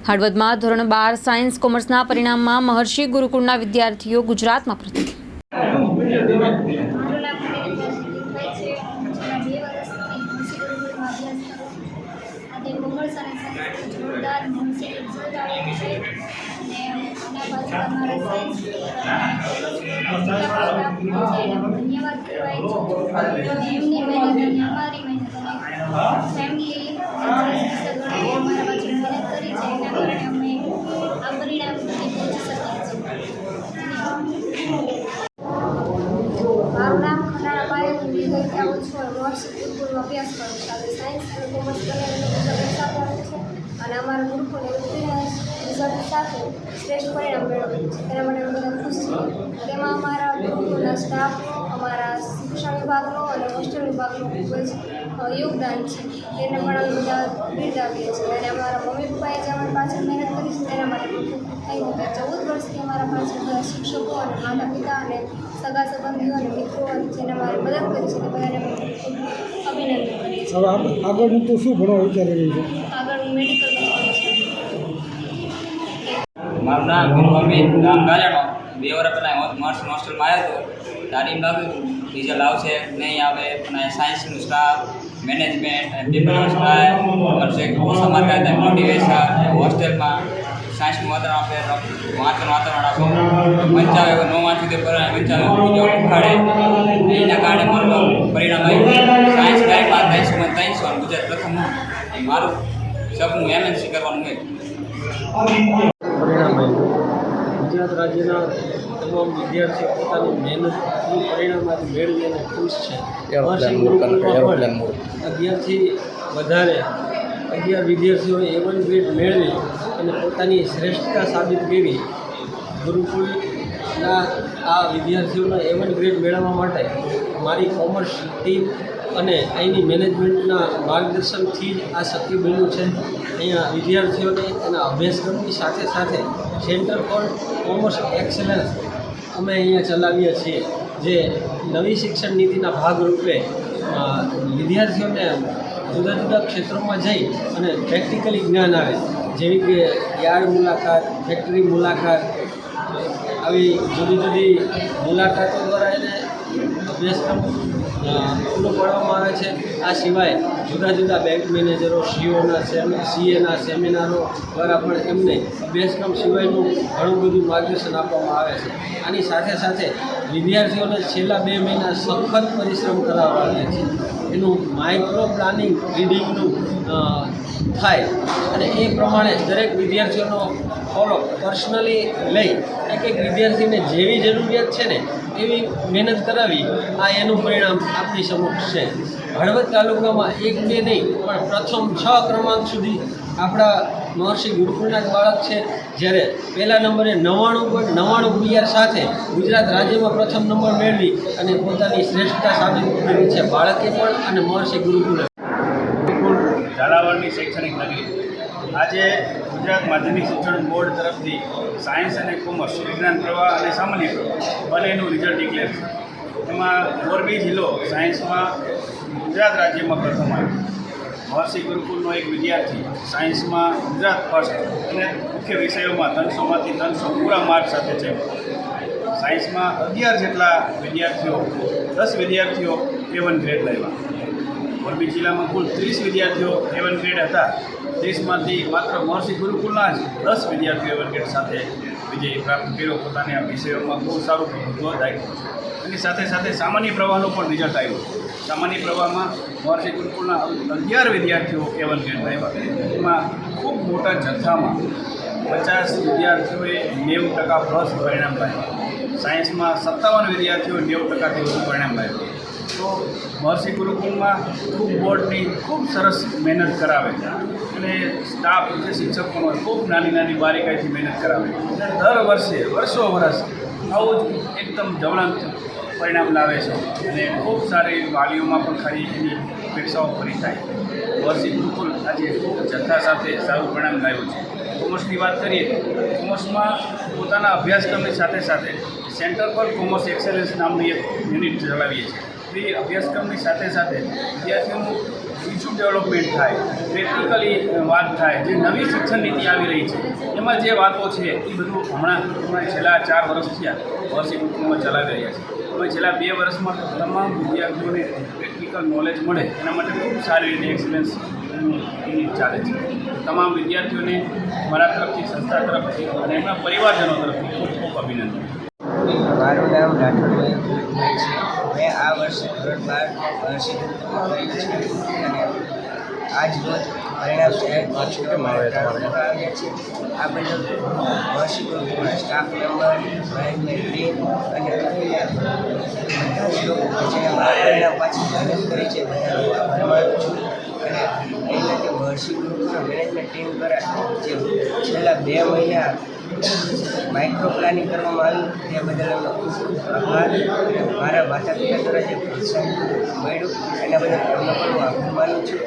હળવદમાં ધોરણ બાર સાયન્સ કોમર્સના પરિણામમાં મહર્ષિ ગુરુકુળના વિદ્યાર્થીઓ ગુજરાતમાં પ્રથમ મારું નામ પટેલ દીપભાઈ છે છેલ્લા બે વર્ષથી મુન્સી ગુરુકુળમાં અભ્યાસ કરું આજે કોમર્સ અને સાયન્સ જોરદાર મુન્સી રિઝલ્ટ આવ્યું છે અને એના પાછળ અમારા સાયન્સ ધન્યવાદ કહેવાય છે અને એમની મહેનત અને અમારી મહેનત અને ફેમિલી સગવડે અમારા પાછળ મહેનત કરી છે એના કારણે અમે આ પરિણામ સુધી પહોંચી શક્યા છીએ મારું નામ ખંડાળા પાયલ વિજય આવું છું વર્ષ ગુરુકુળમાં અભ્યાસ કરું છું. સાયન્સ અને કોમર્સ કરીને રિઝલ્ટ સાથે છે અને અમારા ગુરુકુળે ઉત્તીર્ણ રિઝલ્ટ સાથે શ્રેષ્ઠ પરિણામ મેળવ્યું છે તેના માટે બધા ખુશ છીએ. તેમાં અમારા ગુરુકુળના સ્ટાફનો અમારા શિક્ષણ વિભાગનો અને હોસ્ટેલ વિભાગનો ખૂબ જ યોગદાન છે. તેને પણ અમે બધા બિરદાવીએ છીએ. અને અમારા મમ્મી પપ્પાએ જે અમારી પાછળ મહેનત કરી છે તેના માટે પણ ખૂબ ખૂબ થેન્ક યુ ચૌદ વર્ષથી અમારા પાછળ બધા શિક્ષકો અને માતા પિતા અને સગા સંબંધીઓ અને મિત્રો અને જેને મારે મદદ કરી છે તે બધાને અમે ખૂબ ખૂબ અભિનંદન કરીએ છીએ હવે આપ- આગળનું તો શું ભણવા વિચારી રહી છે આગળ હું મેડિકલ બનવાનું છે મારું નામ ગુરુ અમિત ગામ ગાજાણો બે વર્ષ પહેલાં મર્સ હોસ્ટેલમાં આવ્યો હતો. તારીમ બાબુ રિઝલ્ટ આવશે નહીં આવે અને સાયન્સનું સ્ટાફ મેનેજમેન્ટ પીપલ સ્ટાફ મળશે સમાજ કાયદા મોટિવેશન હોસ્ટેલમાં સાયન્સનું વાતાવરણ આપે વાંચન વાતાવરણ આપે. વંચાવે ન વાંચ્યું તે બીજો ઉખાડે. એના કારણે મારું પરિણામ આવ્યું. સાયન્સ લાઈફમાં ત્રણસો મને ત્રણસો અને ગુજરાત પ્રથમ એ મારું સપનું એમએનસી કરવાનું હોય. પરિણામ ગુજરાત રાજ્યના તમામ વિદ્યાર્થીઓ પોતાની મહેનતનું પરિણામ આજે મેળવી અને ખુશ છે. અગિયારથી વધારે અગિયાર વિદ્યાર્થીઓએ એ વન ગ્રેડ મેળવી અને પોતાની શ્રેષ્ઠતા સાબિત કરી. ગુરુકુળના આ વિદ્યાર્થીઓના એ વન ગ્રેડ મેળવવા માટે મારી કોમર્સ ટીમ અને અહીંની મેનેજમેન્ટના માર્ગદર્શનથી જ આ શક્ય બન્યું છે. અહીંયા વિદ્યાર્થીઓને એના અભ્યાસક્રમની સાથે સાથે સેન્ટર ફોર કોમર્સ એક્સલન્સ અમે અહીંયા ચલાવીએ છીએ, જે નવી શિક્ષણ નીતિના ભાગરૂપે વિદ્યાર્થીઓને જુદા જુદા ક્ષેત્રોમાં જઈ અને પ્રેક્ટિકલી જ્ઞાન આવે. જેવી કે યાર્ડ મુલાકાત ફેક્ટરી મુલાકાત, આવી જુદી જુદી મુલાકાતો દ્વારા એને અભ્યાસક્રમ પૂરો પાડવામાં આવે છે. આ સિવાય જુદા જુદા બેંક મેનેજરો સીઓના સીએના સેમિનારો દ્વારા પણ એમને અભ્યાસક્રમ સિવાયનું ઘણું બધું માર્ગદર્શન આપવામાં આવે છે. આની સાથે સાથે વિદ્યાર્થીઓને છેલ્લા બે મહિના સખત પરિશ્રમ કરાવવા છે. એનું માઇક્રો પ્લાનિંગ રીડિંગનું થાય. અને એ પ્રમાણે દરેક વિદ્યાર્થીઓનો ફોલો પર્સનલી લઈ એક એક વિદ્યાર્થીને જેવી જરૂરિયાત છે ને એવી મહેનત કરાવી, આ એનું પરિણામ આપણી સમક્ષ છે. હળવદ તાલુકામાં એક બે નહીં, પણ પ્રથમ છ ક્રમાંક સુધી આપણા મહર્ષિ ગુરુકુળના જ બાળક છે, જ્યારે પહેલા નંબરે નવ્વાણું પોઈન્ટ નવ્વાણું પીઆર સાથે ગુજરાત રાજ્યમાં પ્રથમ નંબર મેળવી અને પોતાની શ્રેષ્ઠતા સાબિત કરી છે. બાળકે પણ અને મહર્ષિ ગુરુકુળ ઝાલાવાડની શૈક્ષણિક નગરી. આજે ગુજરાત માધ્યમિક શિક્ષણ બોર્ડ તરફથી સાયન્સ અને કોમર્સ, વિજ્ઞાન, પ્રવાહ અને સામાન્ય પ્રવાહ બંનેનું રિઝલ્ટ ડિક્લેર છે. એમાં મોરબી જિલ્લો સાયન્સમાં ગુજરાત રાજ્યમાં પ્રથમ આવ્યો. મહર્ષિ ગુરુકુલનો એક વિદ્યાર્થી, સાયન્સમાં ગુજરાત ફર્સ્ટ અને મુખ્ય વિષયોમાં ત્રણસોમાંથી ત્રણસો પૂરા માર્ક સાથે છે. સાયન્સમાં અગિયાર જેટલા વિદ્યાર્થીઓ, દસ વિદ્યાર્થીઓ એ વન ગ્રેડ લાવ્યા. મોરબી જિલ્લામાં કુલ ત્રીસ વિદ્યાર્થીઓ એવન ગ્રેડ હતા. ત્રીસમાંથી માત્ર મહર્ષિ ગુરુકુલના જ દસ વિદ્યાર્થીઓ એવન ગ્રેડ સાથે વિજય પ્રાપ્ત કર્યો, પોતાને આ વિષયોમાં ખૂબ સારું પ્રભુત્વ દાખ્યું છે. એની સાથે સાથે સામાન્ય પ્રવાહનો પણ રિઝલ્ટ આવ્યો સામાન્ય પ્રવાહમાં મહર્ષિ ગુરુકુળના અગિયાર વિદ્યાર્થીઓ એવન ગ્રેડ આવ્યા એમાં ખૂબ મોટા જથ્થામાં પચાસ વિદ્યાર્થીઓએ નેવું ટકા પ્લસ પરિણામ લાવ્યા સાયન્સમાં સત્તાવન વિદ્યાર્થીઓ નેવું ટકાથી વધુ પરિણામ લાવ્યા તો મહર્ષિ ગુરુકુળમાં ખૂબ બોર્ડની ખૂબ સરસ મહેનત કરાવે અને સ્ટાફ જે શિક્ષકોનો ખૂબ નાની નાની બારીકાઈથી મહેનત કરાવે અને દર વર્ષે, વર્ષો વર્ષ આવું જ એકદમ જવળંત પરિણામ લાવે છે. અને ખૂબ સારી વાલીઓમાં પણ ખરી એની અપેક્ષાઓ પૂરી થાય. વર્ષિક ગુરુકુલ આજે જથ્થા સાથે સારું પરિણામ લાવ્યું છે. કોમર્સની વાત કરીએ, કોમર્સમાં પોતાના અભ્યાસક્રમની સાથે સાથે સેન્ટર પર કોમર્સ એક્સેલન્સ નામની એક યુનિટ ચલાવીએ છીએ. એ અભ્યાસક્રમની સાથે સાથે વિદ્યાર્થીઓનું બીજું ડેવલપમેન્ટ થાય પ્રેક્ટિકલી વાત થાય, જે નવી શિક્ષણ નીતિ આવી રહી છે, એમાં જે વાતો છે, એ બધું હમણાં હમણાં છેલ્લા ચાર વર્ષ થયા, વર્ષ એક કુટુંબમાં ચલાવી રહ્યા છે. હવે છેલ્લા બે વર્ષમાં તમામ વિદ્યાર્થીઓને પ્રેક્ટિકલ નોલેજ મળે, એના માટે ખૂબ સારી રીતે એક્સપિરિયન્સ ચાલે છે. તમામ વિદ્યાર્થીઓને મારા તરફથી, સંસ્થા તરફથી, અને એમના પરિવારજનો તરફથી ખૂબ ખૂબ અભિનંદન. મારું નામ રાઠોડ મેં આ વર્ષે ધોરણ બાર ગુરુકુળમાં કર્યું છે. અને આજ રોજ પરિણામ આવ્યા છે. આ મહર્ષિ ગુરુકુળના સ્ટાફ મેમ્બર મેનેજમેન્ટ ટીમ અને બધા જ લોકો મારા પરિણામ પાછી મહેનત કરી છે આભાર માનું છું. અને અહીંના ગ્રુપમાં મેનેજમેન્ટ ટીમ દ્વારા જે છેલ્લા બે મહિના માઇક્રો પ્લાનિંગ કરવામાં આવ્યું, તે બદલ એમનો ખૂબ ખૂબ આભાર. અને મારા માતા પિતા દ્વારા જે પ્રોત્સાહન મળ્યું, એના બદલ એમનો પણ હું આભાર માનું છું.